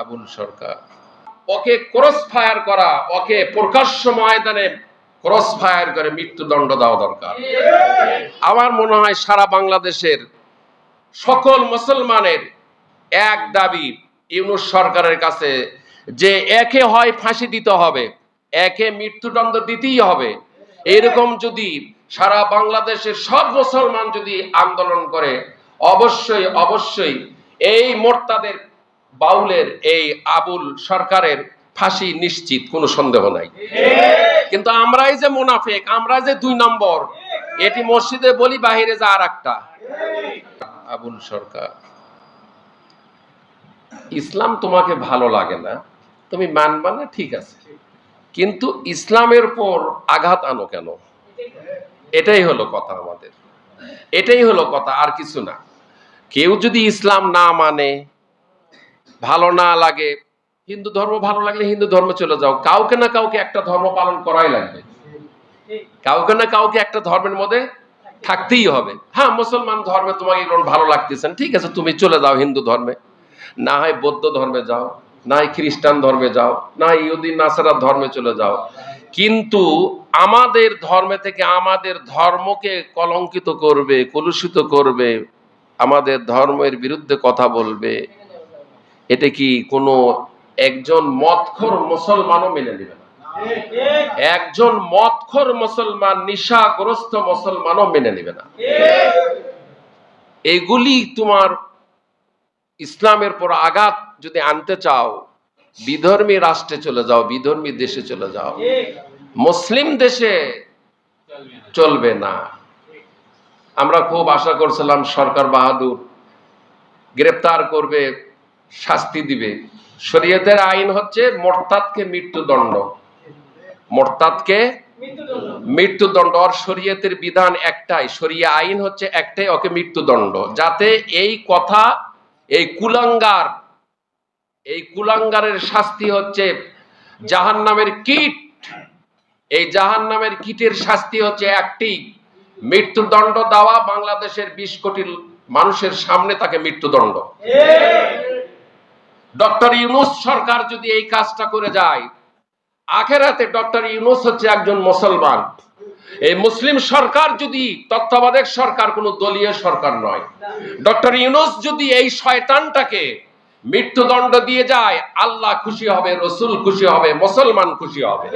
আবুল সরকার। ওকে cross fire করা, ওকে প্রকাশ্য ময়দানে ক্রস ফায়ার করে মৃত্যুদণ্ড দেওয়া দরকার। আমার মনে হয় সারা বাংলাদেশের সকল মুসলমানের এক দাবি, ইউনুস সরকারের কাছে যে একে হয় ফাঁসি দিতে হবে, একে মৃত্যুদণ্ড দিতেই হবে। এরকম যদি সারা বাংলাদেশের সব মুসলমান যদি আন্দোলন করে, অবশ্যই অবশ্যই এই মোর্তাদের বাউলের এই আবুল সরকারের ফাঁসি নিশ্চিত, কোনো সন্দেহ নাই। কিন্তু আমরাই যে মুনাফেক আমরা যে দুই নম্বর, এটি মসজিদে বলি, বাহিরে যা আর একটা আবুল সরকার, ইসলাম তোমাকে ভালো লাগে না, তুমি মানবা না, ঠিক আছে। কিন্তু ইসলামের পর আঘাত আনো কেন? এটাই হলো কথা আমাদের। এটাই হলো কথা, আর কিছু না। কেউ যদি ইসলাম না মানে ভালো না লাগে। হিন্দু ধর্ম ভালো লাগলে হিন্দু ধর্ম চলে যাও। কাউকে না কাউকে একটা ধর্ম পালন করাই লাগবে। কাউকে না কাউকে একটা ধর্মের মধ্যে থাকতেই হবে। হ্যাঁ মুসলমান ধর্মে তোমাকে ভালো লাগতেছেন ঠিক আছে, তুমি চলে যাও হিন্দু ধর্মে। না হয় বৌদ্ধ ধর্মে যাও, না হয় খ্রিস্টান ধর্মে যাও, না ইহুদিন নাসারা ধর্মে চলে যাও। কিন্তু আমাদের ধর্মে থেকে আমাদের ধর্মকে কলঙ্কিত করবে, কলুষিত করবে, আমাদের ধর্মের বিরুদ্ধে কথা বলবে। এটা কি কোনো একজন মতখোর মুসলমানও মেনে নেবে না? একজন মতখোর মুসলমান, নিশাগ্রস্ত মুসলমানও মেনে নেবে না। এগুলি তোমার ইসলামের পর আঘাত যদি আনতে চাও, বিধর্মী রাষ্ট্রে চলে যাও, বিধর্মী দেশে চলে যাও, মুসলিম দেশে চলবে না। আমরা খুব আশা করছিলাম সরকার বাহাদুর গ্রেপ্তার করবে শাস্তি দিবে। শরীয়তের আইন হচ্ছে মোরতাদকে মৃত্যুদণ্ড। মোরতাদকে মৃত্যুদণ্ড। আর শরীয়তের বিধান একটাই। শরিয়া আইন হচ্ছে একটাই, ওকে মৃত্যুদণ্ড। যাতে এই কথা, এই কুলাঙ্গার, এই কুলাঙ্গারের শাস্তি হচ্ছে জাহান নামের কীট। এই জাহান নামের কীটের শাস্তি হচ্ছে একটি। মৃত্যুদণ্ড দেওয়া বাংলাদেশের বিশ কোটি মানুষের সামনে তাকে মৃত্যুদণ্ড। ডক্টর ইউনুস সরকার যদি এই কাজটা করে যায়, আখেরাতে ডক্টর ইউনুস হচ্ছে একজন মুসলমান। এই মুসলিম সরকার যদি তত্ত্বাবধায়ক সরকার, কোনো দলীয় সরকার নয়। ডক্টর ইউনুস যদি এই শয়তানটাকে মৃত্যুদণ্ড দিয়ে যায়, আল্লাহ খুশি হবে, রসুল খুশি হবে, মুসলমান খুশি হবে।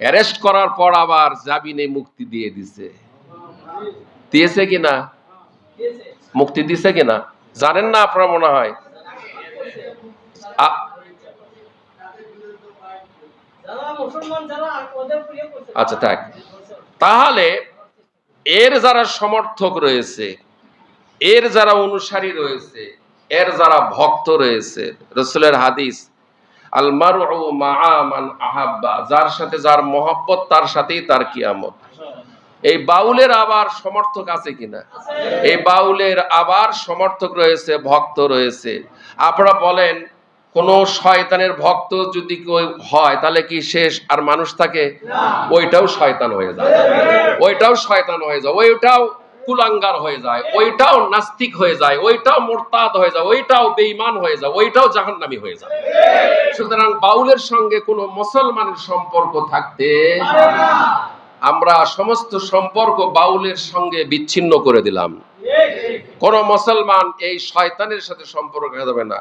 অ্যারেস্ট করার পর আবার জামিনে মুক্তি দিয়ে দিছে। দিয়েছে কিনা? মুক্তি দিছে কিনা? জানেন না আপনারা মনে হয়? আচ্ছা থাক। তাহলে এর যারা সমর্থক রয়েছে, এর যারা অনুসারী রয়েছে, এর যারা ভক্ত রয়েছে, রসুলের হাদিস আলমার মান আহাব্বা, যার সাথে যার মহব্বত, তার সাথেই তার কিয়ামত। এই বাউলের আবার সমর্থক আছে কিনা? এই বাউলের আবার সমর্থক রয়েছে, ভক্ত রয়েছে। আপনারা বলেন, কোন শয়তানের ভক্ত যদি কেউ হয়, তাহলে কি শেষ আর মানুষ থাকে? ওইটাও শয়তান হয়ে যায়। ওইটাও শয়তান হয়ে যায়। ওইটাও কুলাঙ্গার হয়ে যায়। ওইটাও নাস্তিক হয়ে যায়। ওইটাও মোরতাদ হয়ে যায়। ওইটাও বেঈমান হয়ে যায়। ওইটাও জাহান্নামী হয়ে যায়। সুতরাং বাউলের সঙ্গে কোনো মুসলমানের সম্পর্ক থাকতে আমরা সমস্ত সম্পর্ক বাউলের সঙ্গে বিচ্ছিন্ন করে দিলাম। কোন মুসলমান এই শয়তানের সাথে সম্পর্ক রাখা যাবে না।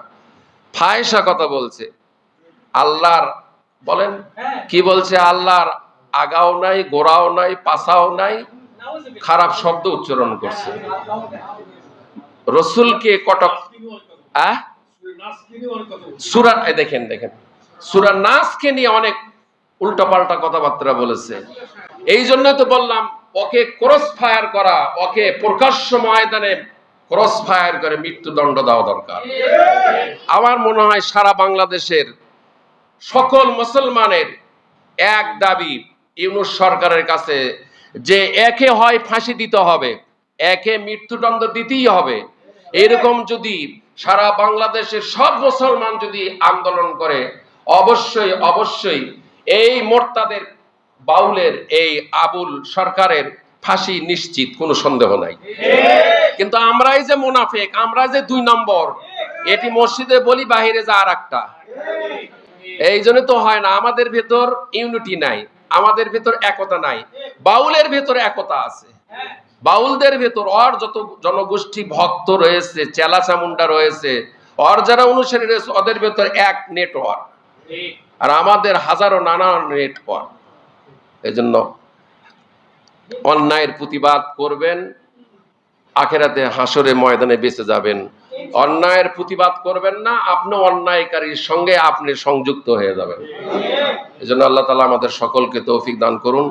ফায়সা কথা বলছে। আল্লাহর, বলেন, কি বলছে? আল্লাহর আগাও নাই, গোড়াও নাই পাশাও নাই, খারাপ শব্দ উচ্চারণ করছে। রসুলকে কটক সুরা দেখেন দেখেন। সুরা নাসকে নিয়ে অনেক উল্টাপাল্টা কথাবার্তা বলেছে। এই জন্য তো বললাম, ওকে ক্রস ফায়ার করা, ওকে প্রকাশ্য ময়দানে ক্রস ফায়ার করে মৃত্যুদণ্ড দেওয়া দরকার। আমার মনে হয় সারা বাংলাদেশের সকল মুসলমানের এক দাবি, ইউনুস সরকারের কাছে, যে একে হয় ফাঁসি দিতে হবে, একে মৃত্যুদণ্ড দিতেই হবে। এরকম যদি সারা বাংলাদেশের সব মুসলমান যদি আন্দোলন করে, অবশ্যই অবশ্যই এই মোর্তাদের বাউলের এই আবুল সরকারের ফাঁসি নিশ্চিত, কোনো সন্দেহ নাই। কিন্তু আমরাই যে মুনাফেক আমরা যে দুই নম্বর, এটি মসজিদে বলি, বাহিরে যা আর একটা। এই জন্য তো হয় না, আমাদের ভেতর ইউনিটি নাই, আমাদের ভেতর একতা নাই, বাউলের ভেতর একতা আছে। বাউলদের ভেতর অর যত জনগোষ্ঠী ভক্ত রয়েছে চেলা চামুন্ডা রয়েছে, অর যারা অনুসারী রয়েছে, ওদের ভেতর এক নেটওয়ার্ক। আর আমাদের হাজারো নানা নেটওয়ার্ক। এই জন্য অন্যায়ের প্রতিবাদ করবেন, আখেরাতে হাসরে ময়দানে বেঁচে যাবেন। অন্যায়ের প্রতিবাদ করবেন না, আপনি অন্যায়কারীর সঙ্গে আপনি সংযুক্ত হয়ে যাবেন। এজন্য জন্য আল্লাহ তালা আমাদের সকলকে তৌফিক দান করুন।